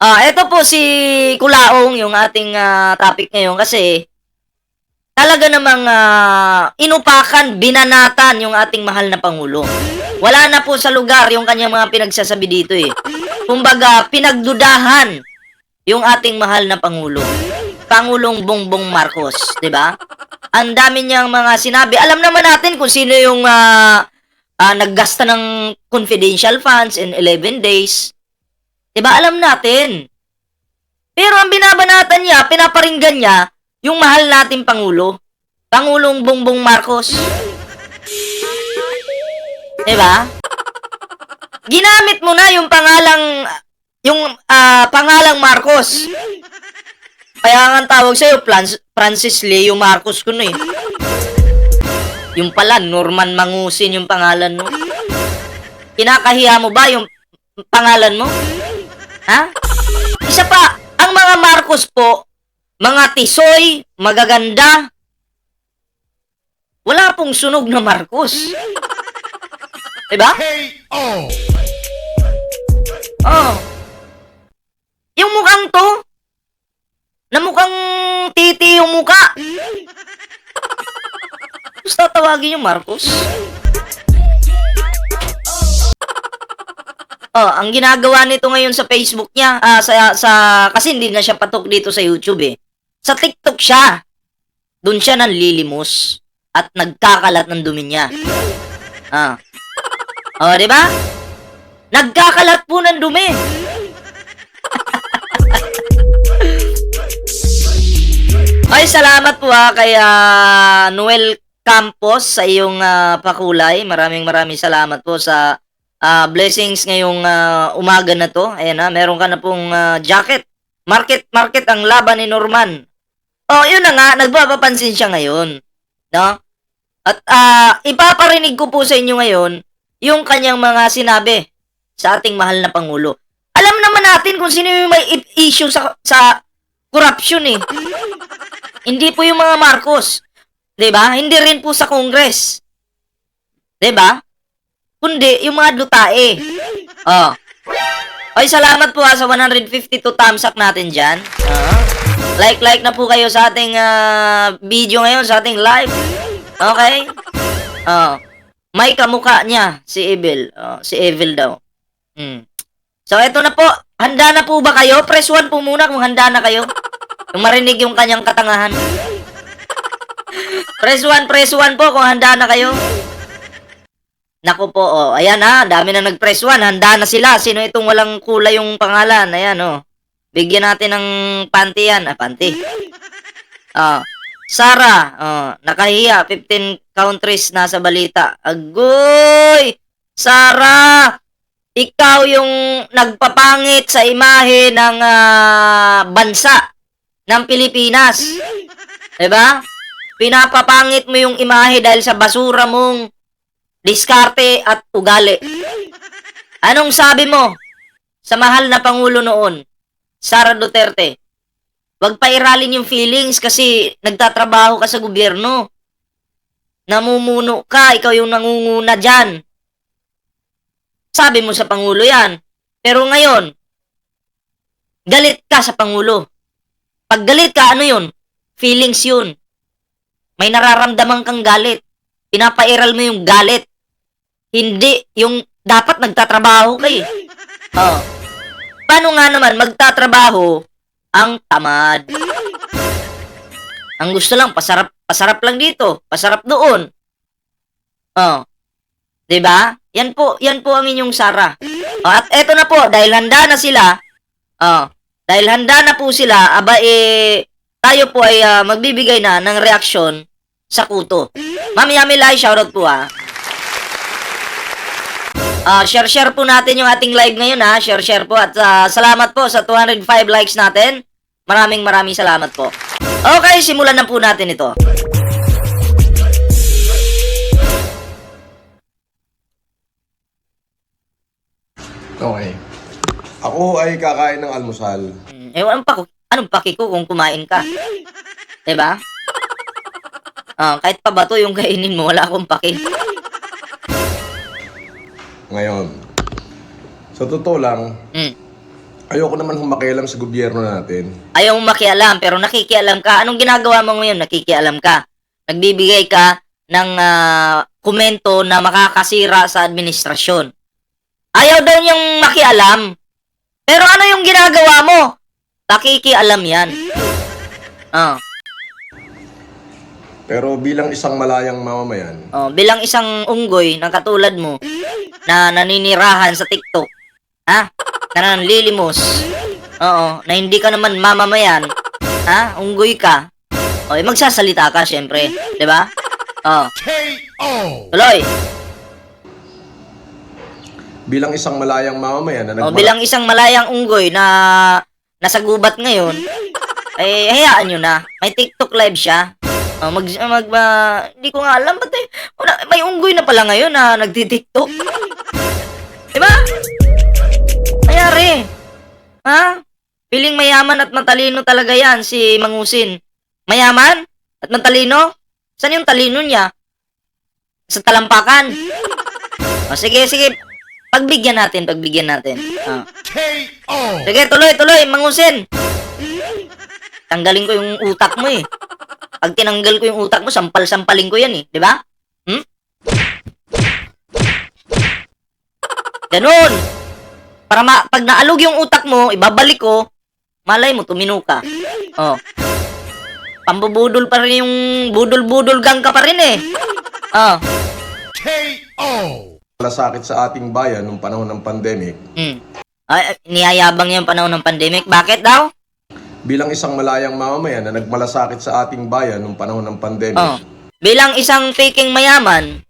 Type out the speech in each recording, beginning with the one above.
Ah, ito po si Kulaong yung ating ah, topic ngayon kasi talaga namang ah, inupakan, binanatan yung ating mahal na pangulo. Wala na po sa lugar yung kanyang mga pinagsasabi dito eh. Kumbaga, pinagdudahan yung ating mahal na pangulo. Pangulong Bongbong Marcos, 'di ba? Ang dami niyang mga sinabi. Alam naman natin kung sino yung ah, ah, naggasta ng confidential funds in 11 days. 'Di ba? Alam natin. Pero ang binabanatan niya, pinaparinggan niya yung mahal nating pangulo. Pangulong Bongbong Marcos. 'Di ba? Ginamit mo na yung pangalang yung ah, pangalang Marcos. Kaya nga tawag sa'yo, Francis, Leo Marcos ko na eh. Yung pala, Norman Mangusin yung pangalan mo. Kinakahiya mo ba yung pangalan mo? Ha? Isa pa, ang mga Marcos po, mga tisoy, magaganda, wala pong sunog na Marcos. Diba? K.O. Oh. Yung mukhang to, na mukhang titi yung mukha. Tapos tatawagin yung Marcos. Oh, ang ginagawa nito ngayon sa Facebook niya, ah, sa, sa, kasi hindi na siya patok dito sa YouTube eh. Sa TikTok siya. Doon siya nanlilimos at nagkakalat ng dumi niya. Ah. Oh, di ba? Nagkakalat po ng dumi. Ay, salamat po ha kay ah, Noel Campos sa iyong ah, pakulay. Maraming maraming salamat po sa ah, blessings ngayong ah, umaga na to. Ayan ha, meron ka na pong ah, jacket. Market, market ang laban ni Norman. Oh, yun na nga, nagpapapansin siya ngayon. No? At ah, ipaparinig ko po sa inyo ngayon yung kanyang mga sinabi sa ating mahal na Pangulo. Alam naman natin kung sino yung may issue sa, sa corruption eh. Hindi po yung mga Marcos. 'Di ba? Hindi rin po sa Congress. 'Di ba? Kundi yung mga dutae. Oh. Ay, salamat po ha sa 152 thumbs up natin dyan. Ah. Like, like na po kayo sa ating ah, video ngayon, sa ating live. Okay? Oh. May kamukha niya, si Evil. Oh, si Evil daw. Hmm. So, eto na po. Handa na po ba kayo? Press 1 po muna kung handa na kayo. Yung marinig yung kanyang katangahan. press 1, press 1 po kung handa na kayo. Naku po, oh. Ayan ha, dami na nag-press 1. Handa na sila. Sino itong walang kulay yung pangalan? Ayan, oh. Bigyan natin ng panty yan. Ah, panty. Ah. Sara, oh, nakahiya. 15 countries nasa balita. Agoy! Sara! Ikaw yung nagpapangit sa imahe ng ah, bansa ng Pilipinas. 'Di ba? Pinapapangit mo yung imahe dahil sa basura mong diskarte at ugali. Anong sabi mo sa mahal na Pangulo noon, Sara Duterte? Huwag pairalin yung feelings kasi nagtatrabaho ka sa gobyerno. Namumuno ka, ikaw yung nangunguna dyan. Sabi mo sa Pangulo yan. Pero ngayon, galit ka sa Pangulo. Pag galit ka, ano yun? Feelings yun. May nararamdaman kang galit. Pinapairal mo yung galit. Hindi yung dapat nagtatrabaho ka eh. Oh. Paano nga naman magtatrabaho ang tamad? Ang gusto lang, pasarap, pasarap lang dito, pasarap doon. Oh. 'Di ba? Yan po, yan po ang inyong Sara. Oh, at eto na po, dahil handa na sila, oh, dahil handa na po sila, aba eh, tayo po ay ah, magbibigay na ng reaksyon sa kuto. Ma'am Yami Lai, shoutout po ah. Ah, share-share po natin yung ating live ngayon ha. Share-share po at ah, salamat po sa 205 likes natin. Maraming maraming salamat po. Okay, simulan na po natin ito. Okay. Ako ay kakain ng almusal. Hmm, ewan pa ko, anong paki ko kung kumain ka? 'Di ba? Ah, kahit pa bato yung kainin mo, wala akong paki. Ngayon, sa totoo lang, Hmm. Ayoko naman humakialam sa gobyerno natin. Ayaw mo makialam, pero nakikialam ka. Anong ginagawa mo ngayon? Nakikialam ka. Nagbibigay ka ng ah, komento na makakasira sa administrasyon. Ayaw daw niyang makialam. Pero ano yung ginagawa mo? Pakikialam yan. Ah, Pero bilang isang malayang mamamayan, oh, bilang isang unggoy na katulad mo na naninirahan sa TikTok, ha? Na nanlilimos. Oo, na hindi ka naman mamamayan, ha? Unggoy ka. O, eh, magsasalita ka, syempre. 'Di ba? Oh, KO. tuloy. bilang isang malayang mamamayan na O, nagmala- bilang isang malayang unggoy na nasa gubat ngayon, eh, hayaan nyo na. May TikTok live siya. O, mag, mag, ah, hindi ko nga alam, ba't eh, wala, may unggoy na pala ngayon na nagti-TikTok. Diba? Mayari. Ha? Piling mayaman at matalino talaga yan, si Mangusin. Mayaman? At matalino? Saan yung talino niya? Sa talampakan. O, sige, sige. Pagbigyan natin, pagbigyan natin. Ah. KO. Sige, tuloy, tuloy, mangusin. Tanggalin ko yung utak mo eh. Pag tinanggal ko yung utak mo, sampal-sampalin ko yan eh. Di ba? Hmm? Ganun. Para ma- pag naalog yung utak mo, ibabalik ko, malay mo, tumino ka. Oh. Pambubudol pa rin yung budol-budol gang ka pa rin eh. Oh. KO. malasakit sa ating bayan nung panahon ng pandemic, Hmm. Ay, niyayabang niya yung panahon ng pandemic. Bakit daw? Bilang isang malayang mamamayan na nagmalasakit sa ating bayan nung panahon ng pandemic, Oh. Bilang isang faking mayaman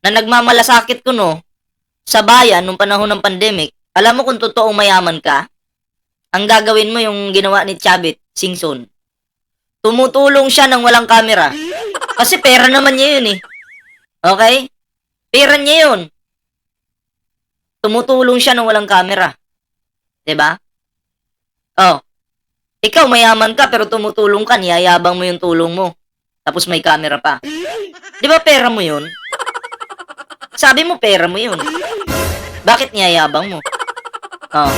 na nagmamalasakit ko no sa bayan nung panahon ng pandemic, alam mo kung totoong mayaman ka, ang gagawin mo yung ginawa ni Chavit Singson. Tumutulong siya ng walang kamera. Kasi pera naman niya yun eh. Okay? Pera niya yun. Tumutulong siya ng walang kamera. 'Di ba? Oh. Ikaw mayaman ka pero tumutulong ka, niyayabang mo yung tulong mo. Tapos may camera pa. Di ba pera mo yun? Sabi mo pera mo yun. Bakit niyayabang mo? Oh.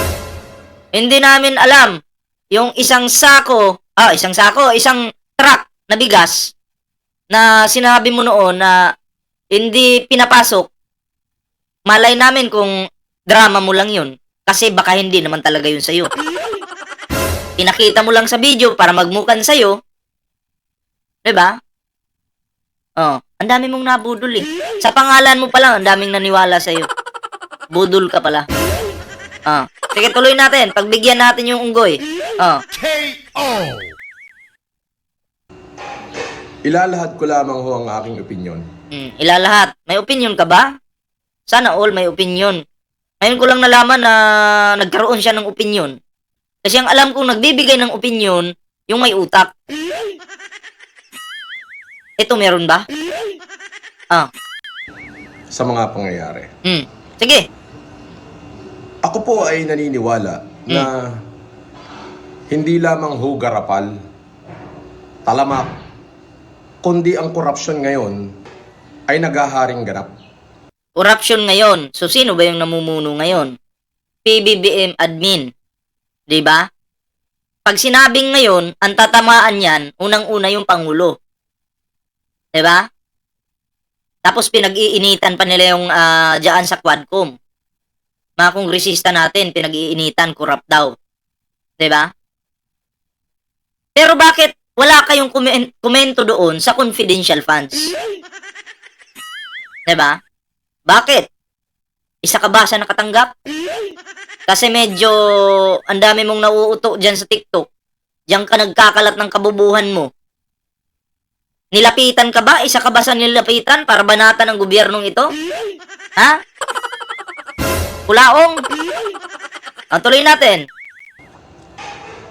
Hindi namin alam yung isang sako, ah, isang sako, isang truck na bigas na sinabi mo noon na hindi pinapasok. Malay namin kung drama mo lang yun. Kasi baka hindi naman talaga yun sa'yo. Pinakita mo lang sa video para magmukan sa'yo. 'Di ba? Oh, ang dami mong nabudol eh. Sa pangalan mo pa lang, ang daming naniwala sa iyo. Budol ka pala. Ah, sige tuloy natin. Pagbigyan natin yung unggoy. Oh, KO. ilalahad ko lamang ho ang aking opinion. mm, ilalahat. May opinion ka ba? Sana all may opinion. Ngayon ko lang nalaman na nagkaroon siya ng opinion. Kasi ang alam kong nagbibigay ng opinion, yung may utak. Ito meron ba? Ah, sa mga pangyayari. mm. Sige. Ako po ay naniniwala na hindi lamang ho garapal, talamak, kundi ang korupsyon ngayon ay naghaharing ganap. corruption ngayon. So, sino ba yung namumuno ngayon? PBBM admin. 'Di ba? Pag sinabing ngayon, ang tatamaan yan, unang-una yung Pangulo. 'Di ba? Tapos pinag-iinitan pa nila yung ah, dyan sa Quadcom. Mga kongresista natin, pinag-iinitan, corrupt daw. 'Di ba? Pero bakit wala kayong komen- komento doon sa confidential funds? 'Di ba? Bakit? Isa ka ba sa nakatanggap? Kasi medyo ang dami mong nauuto dyan sa TikTok. Diyan ka nagkakalat ng kabubuhan mo. Nilapitan ka ba? Isa ka ba sa nilapitan para banatan ng gobyernong ito? Ha? Kulaong? Ang tuloy natin.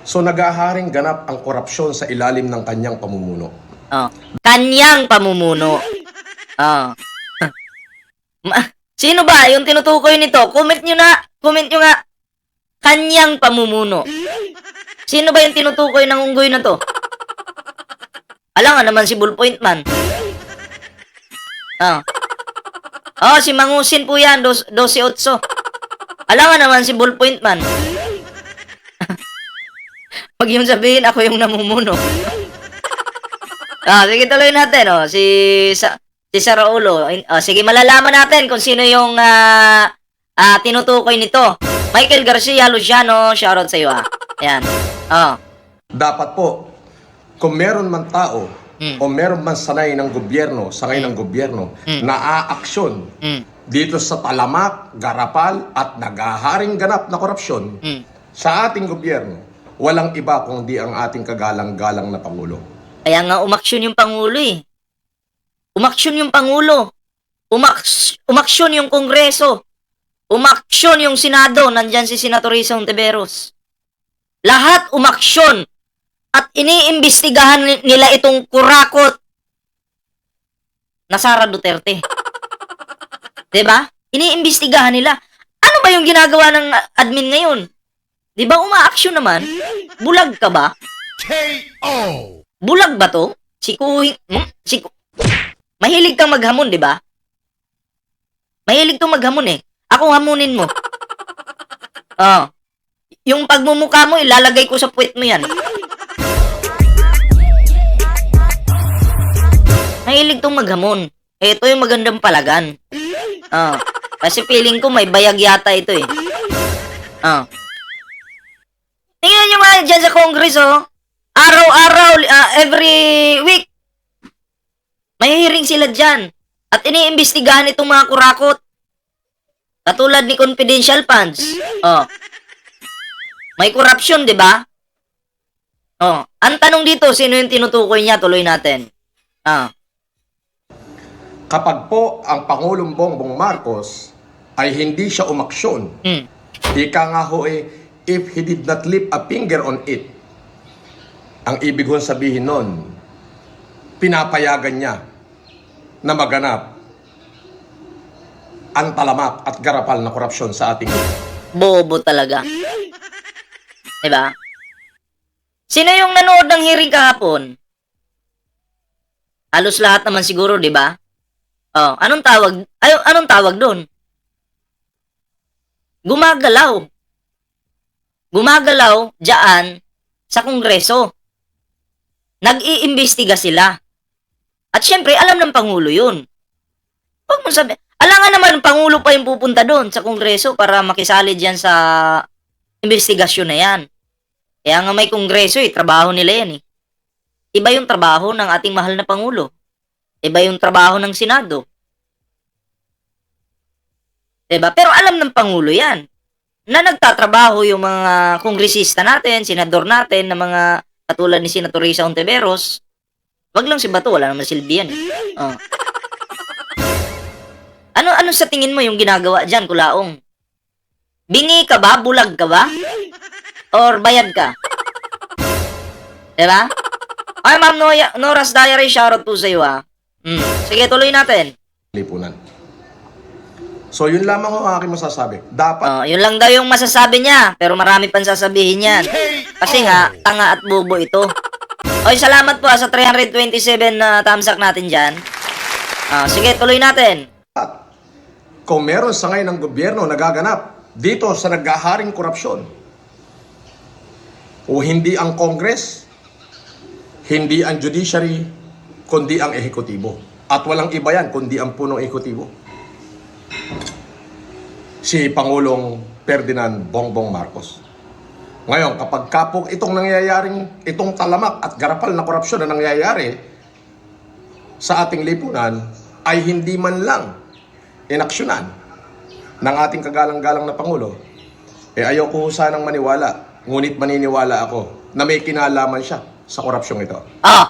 So naghaharing ganap ang korupsyon sa ilalim ng kanyang pamumuno. Oh. Kanyang pamumuno. Oh. Sino ba yung tinutukoy nito? Comment nyo na. Comment nyo nga. Kanyang pamumuno. Sino ba yung tinutukoy ng unggoy na to? Alam nga naman si Bullpoint Man. Oh. Oh, si Mangusin po yan. Dos, 12-8. Alam nga naman si Bullpoint Man. Huwag yung sabihin, ako yung namumuno. ah, sige, tuloy natin, oh. Si, sa, si Saraulo. Oh, sige, malalaman natin kung sino yung ah, ah, tinutukoy nito. Michael Garcia Luciano, shoutout sa iyo, ah. Ayan. Oh. Dapat po, kung meron man tao Mm. o meron man sanay ng gobyerno, sanay ng gobyerno, Mm. na aaksyon Mm, dito sa talamak, garapal at nagaharing ganap na korupsyon mm. sa ating gobyerno, walang iba kundi ang ating kagalang-galang na Pangulo. Kaya nga umaksyon yung Pangulo eh. Umaksyon yung Pangulo. Umaks umaksyon yung Kongreso. Umaksyon yung Senado. Nandyan si Senator Risa Ontiveros. Lahat umaksyon. At iniimbestigahan ni- nila itong kurakot na Sara Duterte. 'Di ba? Iniimbestigahan nila. Ano ba yung ginagawa ng admin ngayon? 'Di ba umaaksyon naman? Bulag ka ba? KO. Bulag ba to? Si Kuhing... Hmm? Si Mahilig kang maghamon, di ba? Mahilig tong maghamon eh. Ako hamunin mo. Oh. Yung pagmumukha mo, ilalagay ko sa puwet mo yan. Mahilig tong maghamon. Ito yung magandang palagan. Oh. Kasi feeling ko may bayag yata ito eh. Oh. Tingnan nyo mga dyan sa Congress, oh. Araw-araw, ah, every week. May hearing sila dyan. At iniimbestigahan itong mga kurakot. Katulad ni confidential funds. Oh. May corruption, di ba? Oh. Ang tanong dito, sino yung tinutukoy niya? Tuloy natin. Ah. Kapag po ang Pangulong Bongbong Marcos ay hindi siya umaksyon, Hmm. ika nga ho eh, if he did not lift a finger on it, ang ibig hong sabihin nun, pinapayagan niya na maganap ang talamak at garapal na korupsyon sa ating Bobo talaga. Diba? Sino yung nanood ng hearing kahapon? Halos lahat naman siguro, di ba? Oh, anong tawag? Ay, anong tawag doon? Gumagalaw. Gumagalaw diyan sa kongreso. Nag-iimbestiga sila. At syempre, alam ng Pangulo yun. Huwag mo sabi, alangan naman ng Pangulo pa yung pupunta doon sa Kongreso para makisali diyan sa investigasyon na yan. Kaya nga may Kongreso eh, trabaho nila yan eh. Iba yung trabaho ng ating mahal na Pangulo. Iba yung trabaho ng Senado. Diba? Pero alam ng Pangulo yan na nagtatrabaho yung mga kongresista natin, senador natin, na mga katulad ni Senator Risa Ontiveros. Wag lang si Bato, wala naman silbi yan. eh. Oh. Ano ano sa tingin mo yung ginagawa diyan, Kulaong? Bingi ka ba? Bulag ka ba? Or bayad ka? Diba? Ay, Ma'am Noya, Nora's Diary, shoutout po sa iyo, ah. Hmm. Sige, tuloy natin. lipunan. So yun lamang ang aking masasabi. Dapat Oh, yun lang daw yung masasabi niya, pero marami pang sasabihin yan. Kasi nga, tanga at bobo ito. Oy, salamat po ah, sa 327 na thumbs up natin dyan. Ah, sige, tuloy natin. Kung meron sa ngayon ng gobyerno nagaganap dito sa naghaharing korupsyon o hindi ang Congress, hindi ang judiciary, kundi ang ehekutibo. At walang iba yan, kundi ang punong ehekutibo. Si Pangulong Ferdinand Bongbong Marcos. Ngayon, kapag kapok itong nangyayaring, itong talamak at garapal na korupsyon na nangyayari sa ating lipunan, ay hindi man lang inaksyonan ng ating kagalang-galang na Pangulo, eh ayaw ko sanang maniwala, ngunit maniniwala ako na may kinalaman siya sa korupsyong ito. Oh,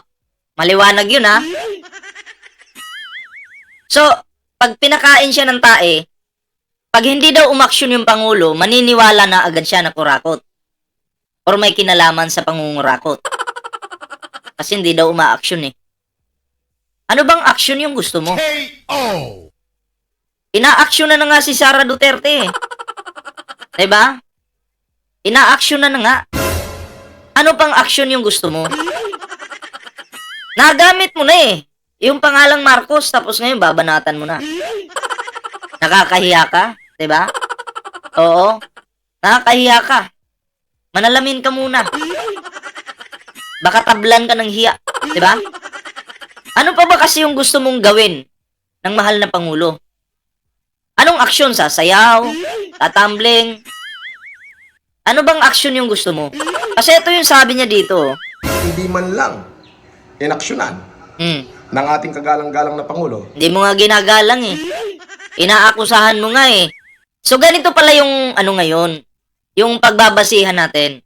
maliwanag yun ha. So, pag pinakain siya ng tae, pag hindi daw umaksyon yung Pangulo, maniniwala na agad siya na kurakot. Or may kinalaman sa pangungurakot. Kasi hindi daw umaaksyon eh. Ano bang aksyon yung gusto mo? KO. Ina-aksyon na na nga si Sara Duterte eh. 'Di ba? Ina-aksyon na na nga. Ano pang aksyon yung gusto mo? Nagamit mo na eh. Yung pangalang Marcos tapos ngayon babanatan mo na. Nakakahiya ka, ba? Oo. Nakakahiya ka. Manalamin ka muna. Baka tablan ka ng hiya. Ba? Ano pa ba kasi yung gusto mong gawin ng mahal na Pangulo? Anong aksyon sa sayaw? Tatambling? Ano bang aksyon yung gusto mo? Kasi ito yung sabi niya dito. Hindi man lang inaksyonan Hmm. ng ating kagalang-galang na Pangulo. Hindi mo nga ginagalang eh. Inaakusahan mo nga eh. So ganito pala yung ano ngayon, yung pagbabasihan natin.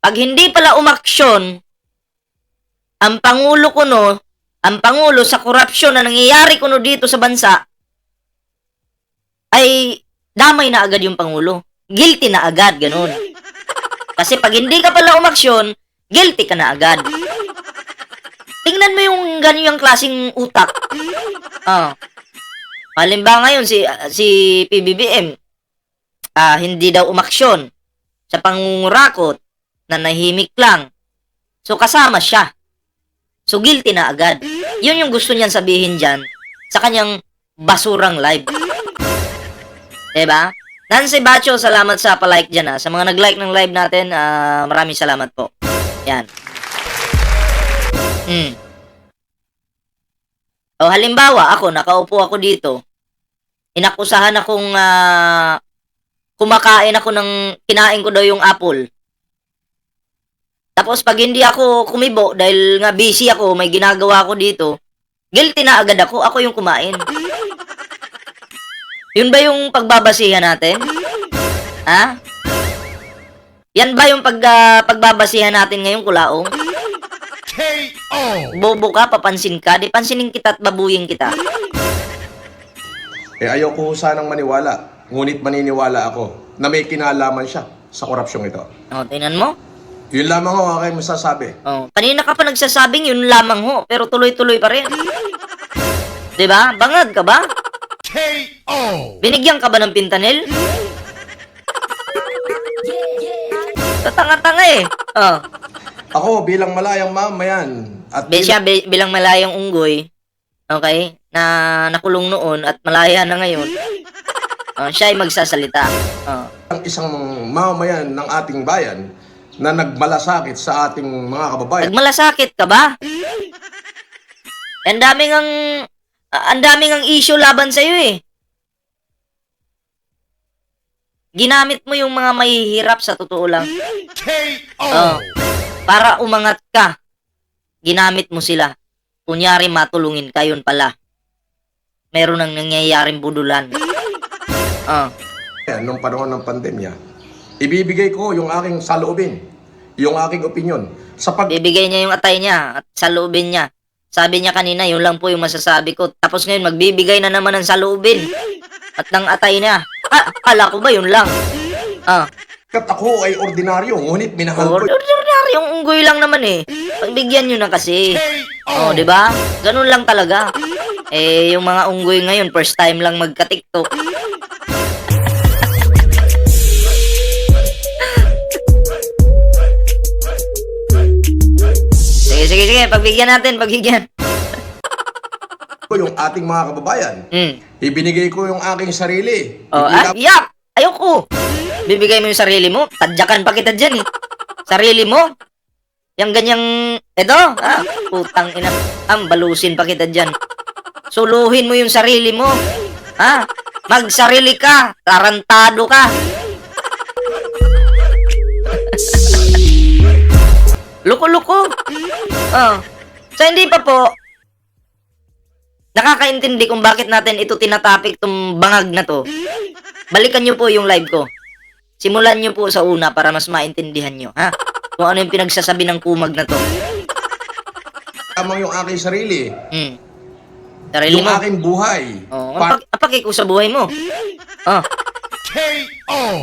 Pag hindi pala umaksyon ang pangulo kuno, ang pangulo sa korupsyon na nangyayari kuno dito sa bansa ay damay na agad yung pangulo. Guilty na agad, ganun. Kasi pag hindi ka pala umaksyon, guilty ka na agad. Tingnan mo yung ganyang klaseng utak. Ah. Halimbawa ngayon si si PBBM ah hindi daw umaksyon sa pangungurakot na nahimik lang. So kasama siya. So guilty na agad. Yun yung gusto niyan sabihin diyan sa kanyang basurang live. 'Di ba? Nancy Bacho, salamat sa pa-like dyan ha. Sa mga nag-like ng live natin, ah, maraming salamat po. Yan. Hmm. O halimbawa, ako, nakaupo ako dito. Inakusahan akong ah, kumakain ako ng, kinain ko daw yung apple. Tapos pag hindi ako kumibo dahil nga busy ako, may ginagawa ako dito, guilty na agad ako, ako yung kumain. Yun ba yung pagbabasihan natin? Ha? Yan ba yung pag, ah, pagbabasihan natin ngayong kulaong? KO. Bobo ka, papansin ka, di pansinin kita at babuyin kita. Eh ayaw ko sanang maniwala, ngunit maniniwala ako na may kinalaman siya sa korupsyong ito. O, tingnan mo. Yun lamang ako aking masasabi. Oh, kanina ka pa nagsasabing yun lamang ho, pero tuloy-tuloy pa rin. 'Di ba? Bangag ka ba? KO. Binigyan ka ba ng pintanil? Tatanga-tanga eh. Oh, Ako bilang malayang mamayan at be siya bi- bilang malayang unggoy. Okay? Na nakulong noon at malaya na ngayon. Oh, siya ay magsasalita. Oh. bilang isang mamayan ng ating bayan na nagmalasakit sa ating mga kababayan. Nagmalasakit ka ba? Ang daming ang ang daming ang issue laban sa iyo eh. Ginamit mo yung mga mahihirap sa totoo lang. KO. Oh. Para umangat ka. Ginamit mo sila. Kunyari matulungin ka yun pala. Meron nang nangyayaring budulan. Oh. Nung panahon ng pandemya, ibibigay ko yung aking saloobin, yung aking opinion sa pag Bibigay niya yung atay niya at saloobin niya. Sabi niya kanina, yun lang po yung masasabi ko. Tapos ngayon, magbibigay na naman ng saloobin. At ng atay niya. Ah, akala ko ba yun lang? Ah, Kat ako ay ordinaryo, ngunit minahal ko ordinary yung unggoy lang naman eh. Pagbigyan nyo na kasi. Oh, 'di ba? Ganun lang talaga. Eh, yung mga unggoy ngayon, first time lang magka-TikTok. Sige, sige, sige. Pagbigyan natin, pagbigyan. ko yung ating mga kababayan. Hmm. Ibinigay ko yung aking sarili. Oh, ah, yak! Ayoko! Bibigay mo yung sarili mo, tadyakan pa kita dyan eh. Sarili mo? Yang ganyang, eto, ah, putang ina, ang balusin pa kita dyan. Suluhin mo yung sarili mo. Ha? Magsarili ka, tarantado ka. Luko-luko. Oh. So, hindi pa po, nakakaintindi kung bakit natin ito tinatapik tong bangag na to. Balikan nyo po yung live ko. Simulan nyo po sa una para mas maintindihan nyo, ha? Kung ano yung pinagsasabi ng kumag na to. lamang yung aking sarili, Hmm. Sarili yung mo. aking buhay, Oh, para, apak, apakik ko sa buhay mo. Oh,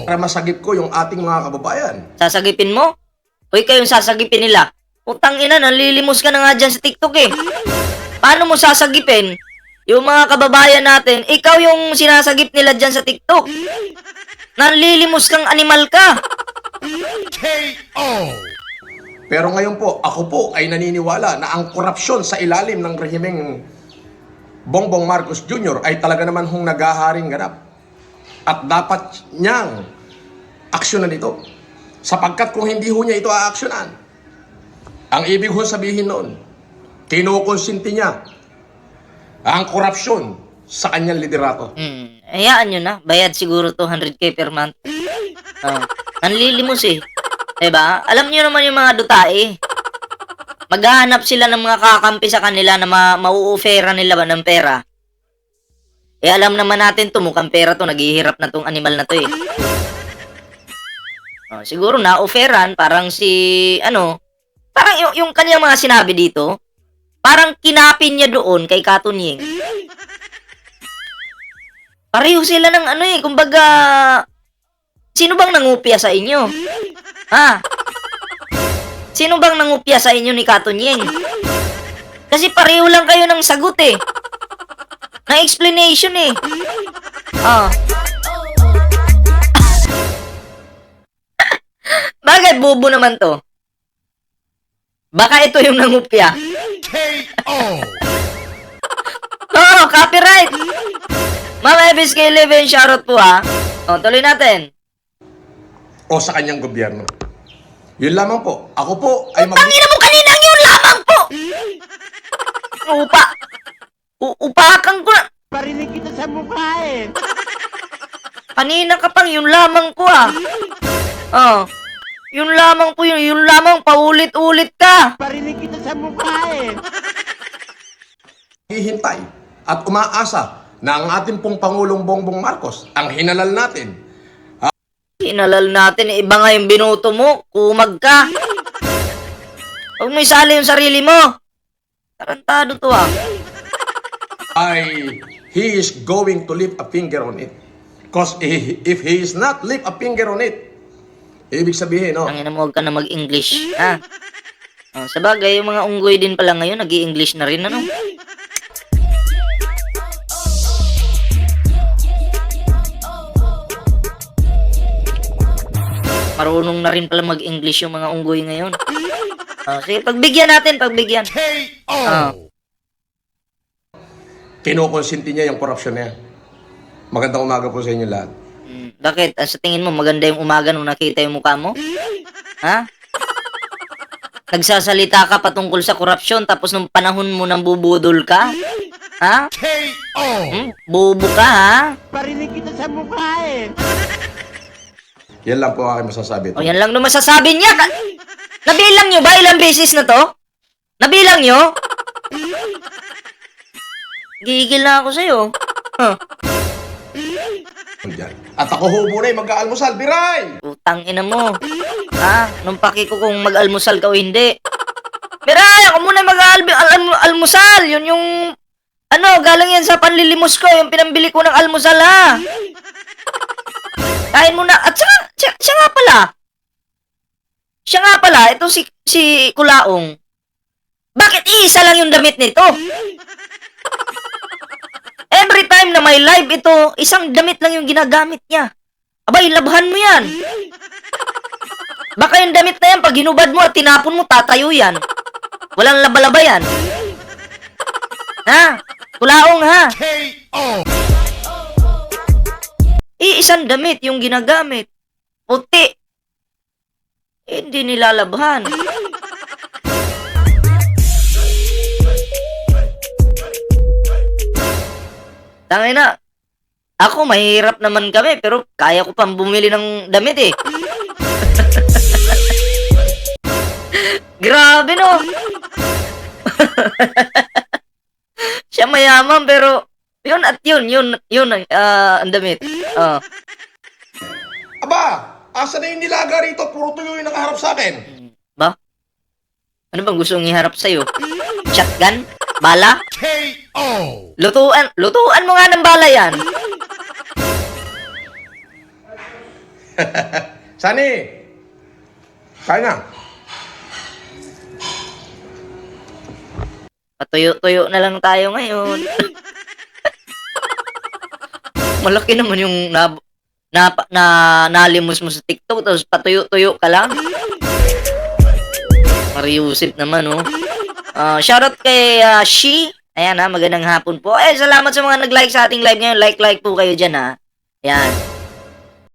para masagip ko yung ating mga kababayan. sasagipin mo? O ikaw yung sasagipin nila? Utang ina, nanlilimos ka na nga dyan sa TikTok eh. Paano mo sasagipin? Yung mga kababayan natin, ikaw yung sinasagip nila dyan sa TikTok. Nanlilimos kang animal ka. KO. Pero ngayon po, ako po ay naniniwala na ang korupsyon sa ilalim ng rehimeng Bongbong Marcos Jr. ay talaga naman hong nagaharing ganap. At dapat niyang aksyonan ito. Sapagkat kung hindi ho niya ito aaksyonan, Ang ibig ho sabihin noon, kinukonsinti niya ang korupsyon sa kanyang liderato. Hmm. Hayaan nyo na. Bayad siguro 200k per month. Oh. Nanlilimos eh. Diba? Alam nyo naman yung mga dutae. Maghahanap sila ng mga kakampi sa kanila na ma mauufera nila ba ng pera. Eh alam naman natin to, mukhang pera to, naghihirap na tong animal na to eh. Oh, siguro na-offeran, parang si, ano, parang yung, yung kanyang mga sinabi dito, parang kinapin niya doon kay Katunying. Pareho sila ng ano eh, kumbaga, sino bang nangupya sa inyo? Ha? Sino bang nangupya sa inyo ni Katunyeng? Kasi pareho lang kayo ng sagot eh. Ng explanation eh. Ah. Bakit bobo naman to? Baka ito yung nangupya. KO. Oo, copyright! Mama Ebis kay Leven, shoutout po ha. O, tuloy natin. O sa kanyang gobyerno. Yun lamang po. Ako po ay mag... Tangina mo kanina yun lamang po! Upa! U upakan ko na. Parinig kita sa mukha eh. Kanina ka pang yun lamang ko ah. Oh. Yun lamang po yun. Yun lamang paulit-ulit ka. Parinig kita sa mukha eh. hihintay at umaasa na ang ating pong Pangulong Bongbong Marcos, ang hinalal natin, Hinalal natin. Iba nga yung binuto mo. Kumag ka. Huwag mo isali yung sarili mo. Tarantado to ah. ay he is going to lift a finger on it. Because if he is not lift a finger on it, ibig sabihin, no, Tangina mo, huwag ka na mag-English. Ha? Oh, sa bagay, yung mga unggoy din pala ngayon, nag english na rin, ano? Marunong na rin pala mag-English yung mga unggoy ngayon. Oh, sige, pagbigyan natin, pagbigyan. KO. Ah. kinukonsinti niya yung korupsyon niya. Magandang umaga po sa inyo lahat. Bakit? Ah, Sa tingin mo, maganda yung umaga nung nakita yung mukha mo? Ha? Nagsasalita ka patungkol sa korupsyon tapos nung panahon mo nang bubudol ka? Ha? KO. Hmm? Bobo ka, ha? Parinig kita sa mukha eh. Yan lang po ang aking masasabi. O yan lang naman masasabi niya. Ka- Nabilang nyo ba ilang beses na to? Nabilang nyo? Gigil na ako sa'yo. Huh. Diyan. At ako ho muna ay mag-aalmusal. Biray! Utang ina mo. Ha? Nung paki ko kung mag-almusal ka o hindi. Miray, ako muna mag-almusal. Yun yung... Ano, galing yan sa panlilimos ko. Yung pinambili ko ng almusal, ha? Kain mo na. At saka, siya, siya nga pala. Siya nga pala, ito si, si Kulaong. Bakit iisa lang yung damit nito? Every time na may live ito, isang damit lang yung ginagamit niya. Abay, labhan mo yan. Baka yung damit na yan, pag hinubad mo at tinapon mo, tatayo yan. Walang labalaba yan. Ha? Kulaong ha? KO. Iisang damit yung ginagamit. Puti. Eh, Hindi nilalabhan. Tangin na. Ako, mahirap naman kami, pero kaya ko pang bumili ng damit eh. Grabe no. Siya mayaman pero yun at yun, yun, yun ah, ang damit. Oh. Aba, asa na yung nilaga rito? Puro tuyo yung nakaharap sa akin. Ba? Ano bang gusto mong iharap sa'yo? Shotgun? Bala? KO. Lutuan, lutuan mo nga ng bala yan. Sani! Kaya na. Patuyo-tuyo na lang tayo ngayon. Malaki naman yung na, na, na nalimos mo sa TikTok tapos patuyo-tuyo ka lang. Mariusip naman, oh. Ah, shoutout kay ah, She. Ayan ha, magandang hapon po. Eh, salamat sa mga nag-like sa ating live ngayon. Like-like po kayo dyan ha. Yan.